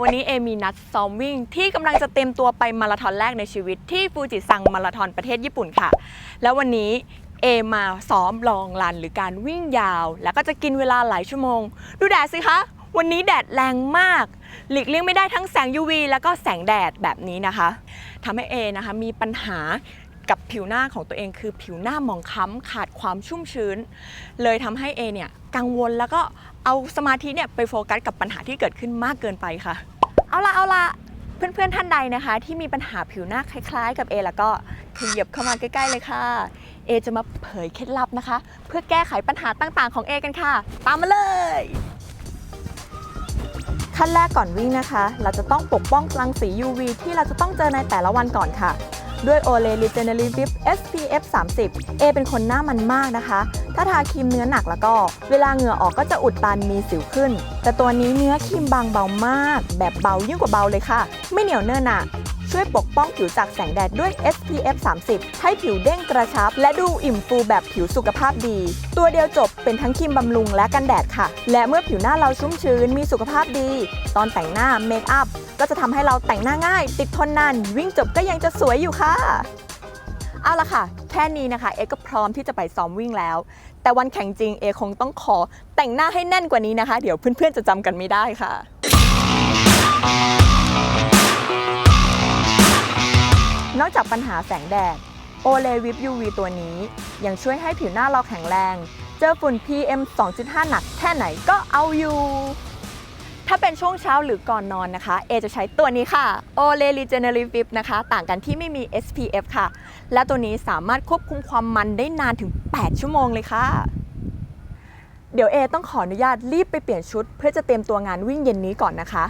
วันนี้เอมีนัดซ้อมวิ่ง ที่กำลังจะเต็มตัวไปมาราธอนแรกในชีวิตที่ฟูจิซังมาราธอนประเทศญี่ปุ่นค่ะ แล้ววันนี้เอมาซ้อมลองรันหรือการวิ่งยาว แล้วก็จะกินเวลาหลายชั่วโมง ดูแดดสิคะ วันนี้แดดแรงมาก หลีกเลี่ยงไม่ได้ทั้งแสง UV แล้วก็แสงแดดแบบนี้นะคะทำให้เอนะคะมีปัญหา กับผิวหน้าของตัวเองคือผิวหน้าหมองคล้ำขาดความชุ่มชื้น เลยทำให้เอเนี่ยกังวลแล้วก็เอาสมาธิเนี่ยไปโฟกัสกับปัญหาที่เกิดขึ้นมากเกินไปค่ะ เอาละเอาละเพื่อนๆท่านใดนะคะ ที่มีปัญหาผิวหน้าคล้ายๆ กับเอแล้วก็ขยับเข้ามาใกล้ๆเลยค่ะเอจะมาเผยเคล็ดลับนะคะ เพื่อแก้ไขปัญหาต่างๆของเอกันค่ะ ตามมาเลยขั้นแรกก่อนวิ่งนะคะ เราจะต้องปกป้องรังสี UV ที่เราจะต้องเจอในแต่ละวันก่อนค่ะ ด้วยโอเลลิเจเนรีวิป SPF 30 A เป็นคนหน้ามันมากนะคะ ถ้าทาครีมเนื้อหนักแล้วก็ เวลาเหงื่อออกก็จะอุดตันมีสิวขึ้น แต่ตัวนี้เนื้อครีมบางเบามาก แบบเบายิ่งกว่าเบาเลยค่ะ ไม่เหนียวเนิ่นหนะ ช่วยปกป้องผิวจากแสงแดดด้วย SPF 30 ให้ผิวเด้งกระชับ และดูอิ่มฟูแบบผิวสุขภาพดี ตัวเดียวจบเป็นทั้งครีมบำรุงและกันแดดค่ะ และเมื่อผิวหน้าเราชุ่มชื้นมีสุขภาพดี ตอนแต่งหน้าเมคอัพก็จะทำให้เราแต่งหน้าง่าย ติดทนนานวิ่งจบก็ยังจะสวยอยู่ค่ะเอาละค่ะ แค่นี้นะคะ เอก็พร้อมที่จะไปซ้อมวิ่งแล้ว แต่วันแข่งจริงเอคงต้องขอแต่งหน้าให้แน่นกว่านี้นะคะ เดี๋ยวเพื่อนๆจะจำกันไม่ได้ค่ะ นอกจากปัญหาแสงแดดโอเลวิป UV ตัวนี้ ยังช่วยให้ผิวหน้าเราแข็งแรง เจอฝุ่น PM 2.5 หนักแค่ไหนก็เอาอยู่ ถ้าเป็นช่วงเช้าหรือก่อนนอนนะคะ เอจะใช้ตัวนี้ค่ะ Olay Regenerate Vip นะคะ ต่างกันที่ไม่มี SPF ค่ะ และตัวนี้สามารถควบคุมความมันได้นานถึง 8 ชั่วโมงเลยค่ะ เดี๋ยวเอต้องขออนุญาตรีบไปเปลี่ยนชุด เพื่อจะเตรียมตัวงานวิ่งเย็นนี้ก่อนนะคะ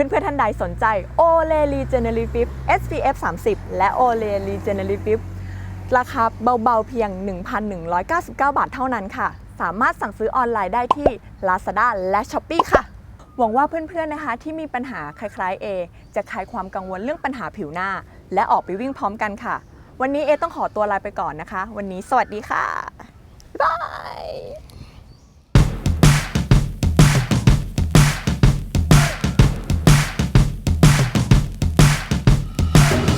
เพื่อนๆท่านใดสนใจ Olay Regenerate Vip SPF 30 และ Olay Regenerate Vip ราคาเบาๆเพียง 1,199 บาทเท่านั้นค่ะ สามารถสั่งซื้อออนไลน์ได้ที่ Lazada และ Shopee ค่ะ หวังว่าเพื่อนๆนะคะที่มีปัญหาคล้ายๆ เอ จะคลายความกังวลเรื่องปัญหาผิวหน้า และออกไปวิ่งพร้อมกันค่ะ วันนี้เอต้องขอตัวลาไปก่อนนะคะ วันนี้สวัสดีค่ะ